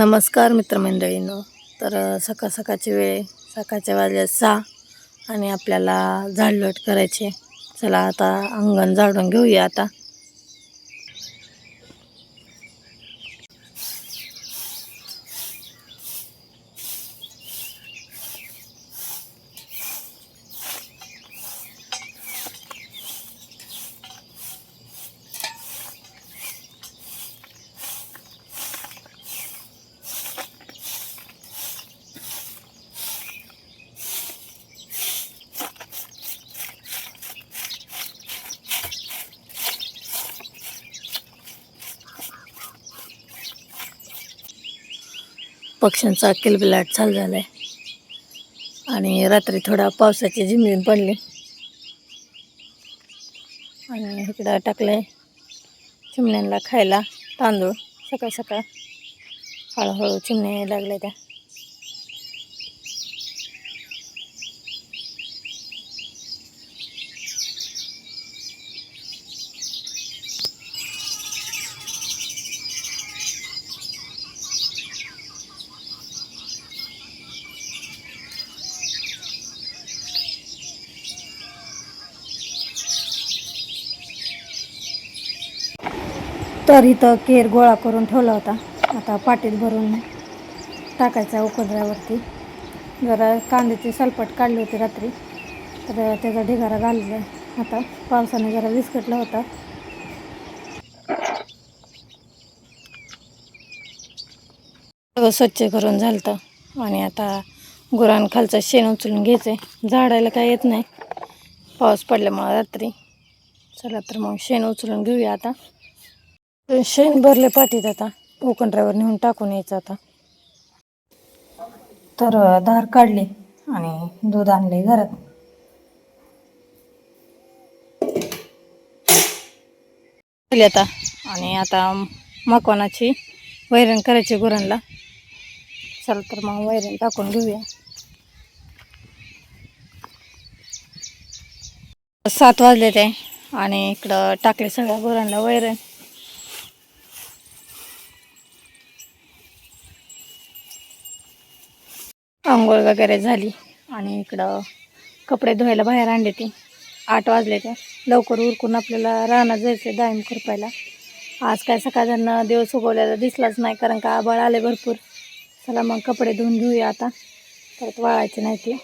नमस्कार मित्रमंडळींनो. तर सकाळ सकाळची वेळ सकाळच्या वाजल्या सहा आणि आपल्याला झाडलोट करायचे चला आता अंगण झाडून घेऊया आता. पक्ष्यांचा किलबिलाट चालू झालाय. आणि रात्री थोडा पावसाची झिमझिम पडली. आणि इकडं टाकलंय चिमण्यांना खायला तांदूळ. सकाळ सकाळ हळूहळू चिमण्या लागल्या त्या. तर इथं केर गोळा करून ठेवला होता. आता पाटीत भरून टाकायचा उकडऱ्यावरती जरा कांद्याची सलपट काढली होती रात्री. तर त्याचा ढिगारा घालला. आता पावसाने जरा विस्कटला होता. सगळं स्वच्छ करून झालं आणि आता गुरांखालचं शेण उचलून घ्यायचं झाडायला काय येत नाही. पाऊस पडल्यामुळं रात्री. चला तर मग शेण उचलून घेऊया आता. शेण भरले पाठीत आता. उकंड्रावर नेऊन टाकून यायचं आता. तर धार काढली आणि दूध आणले घरात. आता. आणि आता मकवानाची वैरण करायची गुरांना. चल तर मग वैरण टाकून घेऊया. सात वाजले ते आणि इकडं टाकले सगळ्या गुरांना वैरण. आंघोळ वगैरे झाली. आणि इकडं कपडे धुवायला बाहेर आणले ते. आठ वाजले ते. लवकर उरकून आपल्याला राहणं जायचं दायम खुरपायला. आज काय सकाळजणं दिवस उगवलेला दिसलाच नाही कारण का आबाळ आले भरपूर. चला मग कपडे धुवून घेऊया आता. परत वाळायचे नाही ते.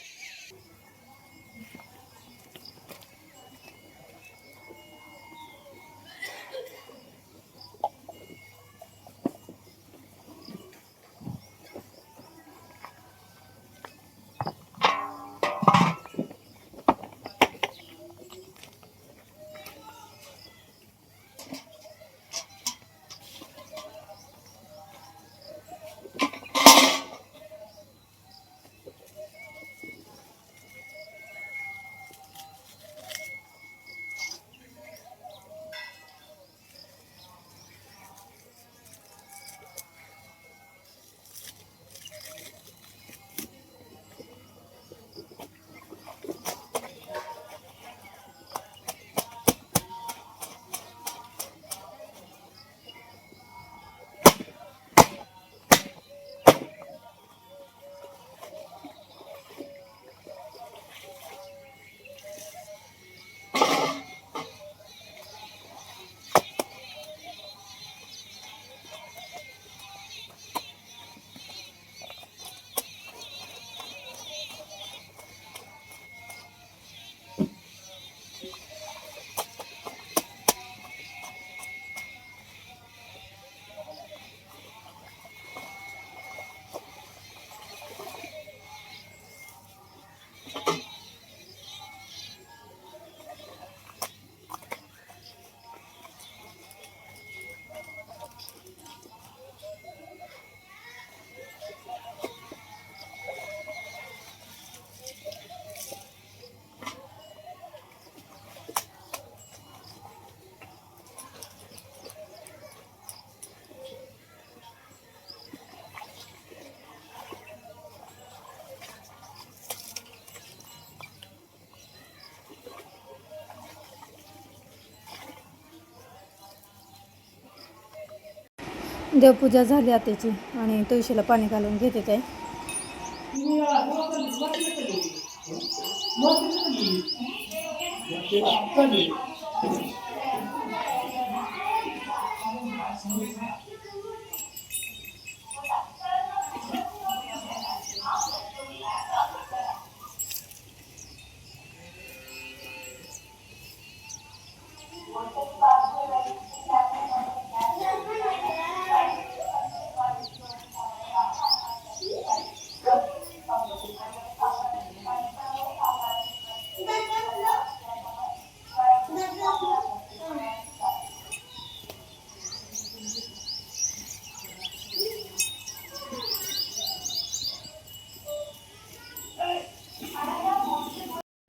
देवपूजा झाली आत्याची आणि तुळशीला पाणी घालून घेते ते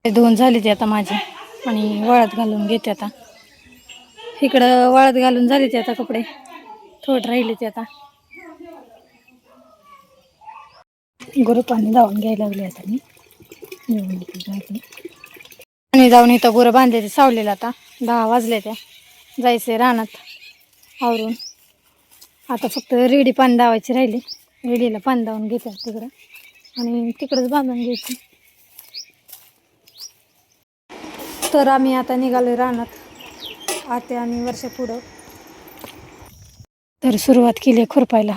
धुवून झाली ती आता माझी. आणि वाळत घालून घेते आता. इकडं वाळत घालून झाली ती आता कपडे. थोडं राहिले ते आता. गुरु पाणी जाऊन घ्यायला लागले आता मी. आणि जाऊन इथं गुरं बांधले ते सावलेलं आता. दहा वाजले त्या जायचे रानात आवरून. आता फक्त रेडी पाणी दावायची राहिली. रेडीला पाणी दावून घेते तिकडं. आणि तिकडंच बांधून घ्यायची. तर आम्ही आता निघालो रानात आत्या आणि वर्षा पुढं. तर सुरुवात केली आहे खुरपायला.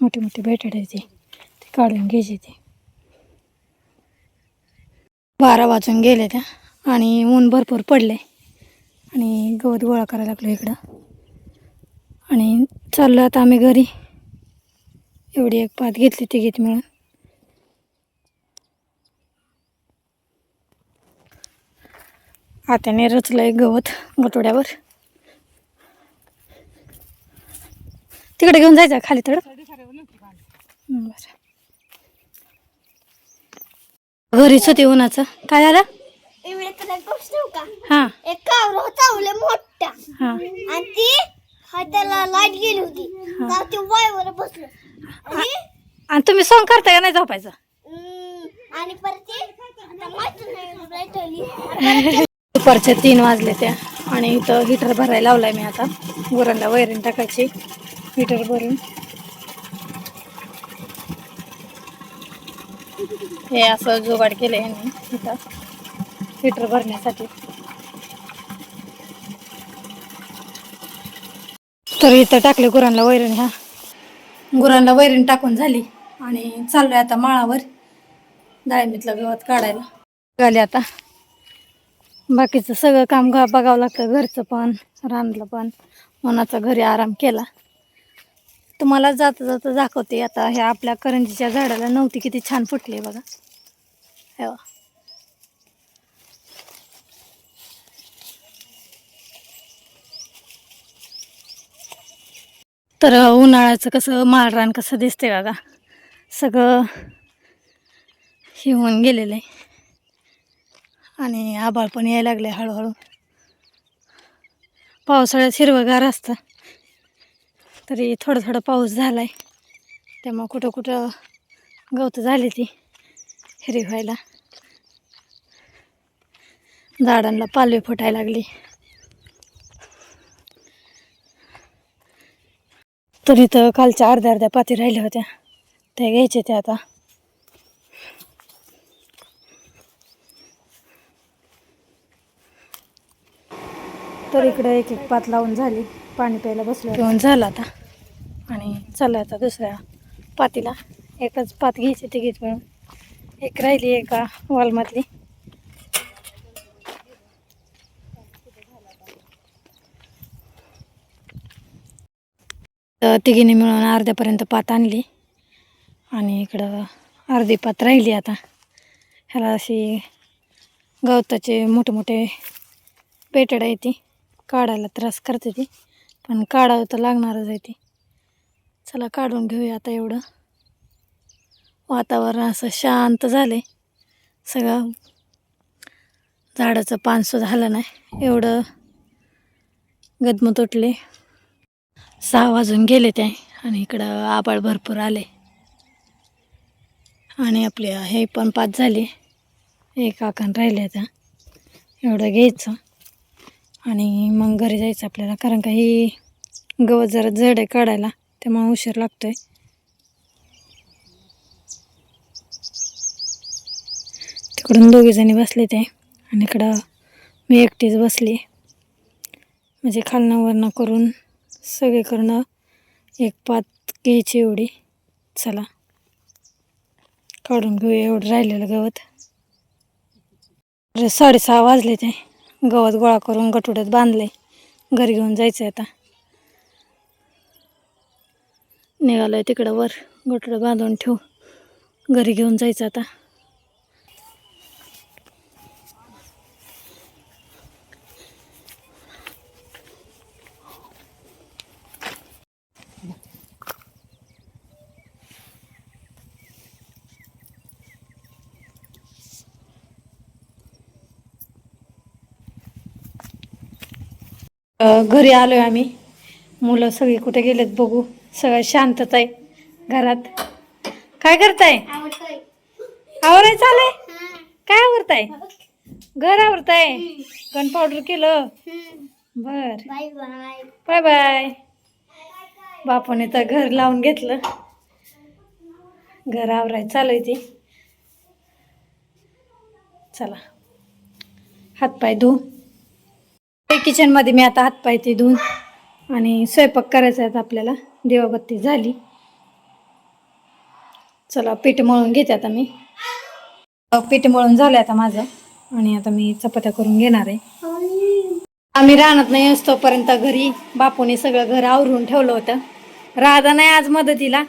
मोठी मोठी भेटायची ते. काढून घ्यायची ते. बारा वाजून गेले त्या आणि ऊन भरपूर पडले आणि गवत गोळा करायला लागलो इकडं. आणि चाललं आता आम्ही घरी. एवढी एक पात घेतली ती घेत मिळून. आत्याने रचलंय गवत गोटोड्यावर तिकडे घेऊन जायचं खाली हं, बरं. घरीच होती उन्हाचं. काय झालं? का? हां. एक कावरा होता उले मोठा. हां. आणि ती हाताला लाइट गेली होती. वायवर बसलो. आणि तुम्ही सॉंग करताय का नाही झोपायचं? आणि परत दुपारच्या तीन वाजले त्या. आणि इथं हिटर भरायला लावलाय मी आता. गुरांना वैरण टाकायची. हिटर भरून. हे असं जुगाड केलं यांनी इथं. हिटर भरण्यासाठी. तर इथं टाकले गुरांना वैरण ह्या गुरांना वैरण टाकून झाली. आणि चाललोय आता माळावर. डाळिंबीतलं गवत काढायला. गाले आता. बाकीचं सगळं काम गा बघावं लागतं. घरचं पण रानलं पण. मनाचा घरी आराम केला. तुम्हाला जाता जाता दाखवते आता. ह्या आपल्या करंजीच्या झाडाला नव्हती किती छान फुटली बघा. हे तर उन्हाळ्याचं कसं माळरान कसं दिसते बघा. सगळं हे होऊन गेलेलं आहे आणि आभाळ पण यायला लागले हळूहळू. पावसाळ्यात हिरवंगार असतं. तरी थोडं थोडं पाऊस झाला आहे त्यामुळं कुठं कुठं गवतं झाली ती हिरी व्हायला. झाडांना पालवी फुटायला लागली. तरी तर कालच्या अर्ध्या अर्ध्या पाती राहिल्या होत्या. त्या घ्यायच्या त्या आता. तर इकडे एक एक पात लावून झाली. पाणी प्यायला बसलो. घेऊन झालं आता. आणि चाललं आता दुसऱ्या पातीला. एकच पात घ्यायची ती घेत म्हणून. एक राहिली एका वॉलमधली तर तिघीने मिळून अर्ध्यापर्यंत पात आणली. आणि इकडं अर्धी पात राहिली आता. ह्याला अशी गवताचे मोठे मोठे पेटड आहे ती. काढायला त्रास करते ती. पण काढावं तर लागणारच आहे ती. चला काढून घेऊया आता एवढं. वातावरण असं शांत झालं आहे सगळं झाडाचं पानसुद्धा झालं नाही. एवढं गदम तुटले. सहा वाजून गेले ते. आणि इकडं आबाळ भरपूर आले. आणि आपले हे पण पाच झाले. एक आकण राहिले आता. एवढं घ्यायचं. आणि मग घरी जायचं आपल्याला. कारण का ही गवत जरा जड आहे काढायला. त्यामुळे उशीर आहे तिकडून दोघीजणी बसले ते. आणि इकडं मी एकटीच बसली. म्हणजे खालनावरनं करून सगळे करणं एक पात घ्यायची एवढी. चला. काढून घेऊया एवढं राहिलेलं गवत. साडेसहा वाजले ते. गवत गोळा करून गटुड्यात बांधले घरी घेऊन जायचं आहे आता. आहे तिकडं वर. गटुडं बांधून ठेवू. घरी घेऊन जायचं आता. घरी आलोय आम्ही. मुलं सगळी कुठे गेलेत बघू. सगळं शांतता आहे घरात. काय करताय? आवराय चालय काय आवरताय? घर आवरताय? गन पावडर केलं? बर. Bye bye. Bye bye. बापूने तर घर लावून घेतलं. घर आवराय चालू आहे ती. चला. हातपाय धू. किचनमध्ये मी आता हातपाय ते धुवून आणि स्वयंपाक करायचा आहे आपल्याला. देवाबत्ती झाली. चला पीठ मळून घेते आता मी. पीठ मळून झालं आता माझं आणि आता मी चपात्या करून घेणार आहे. आम्ही राहणार नाही असतोपर्यंत घरी बापूने सगळं घर आवरून ठेवलं होतं. राधा नाही आज मदतीला.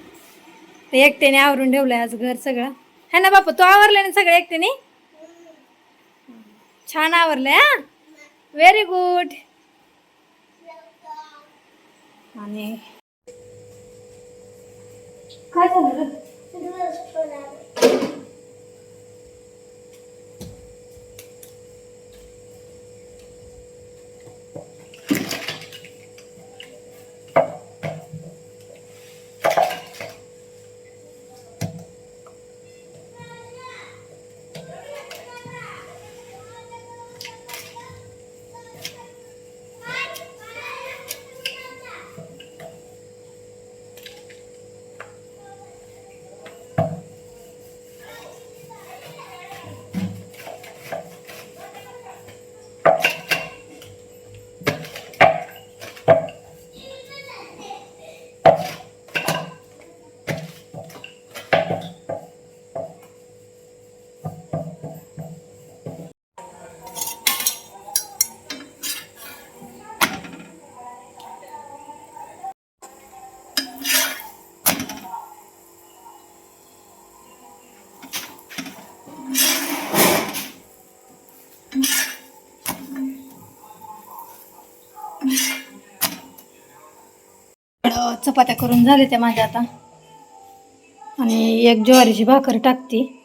एकट्याने आवरून ठेवलंय आज घर सगळं. है ना बापू? तू आवरलं ना सगळं एकट्याने? छान आवरलंय हा? व्हेरी गुड आणि काय झालं चपात्या करून झाले त्या माझ्या आता. आणि एक ज्वारीची भाकर टाकते.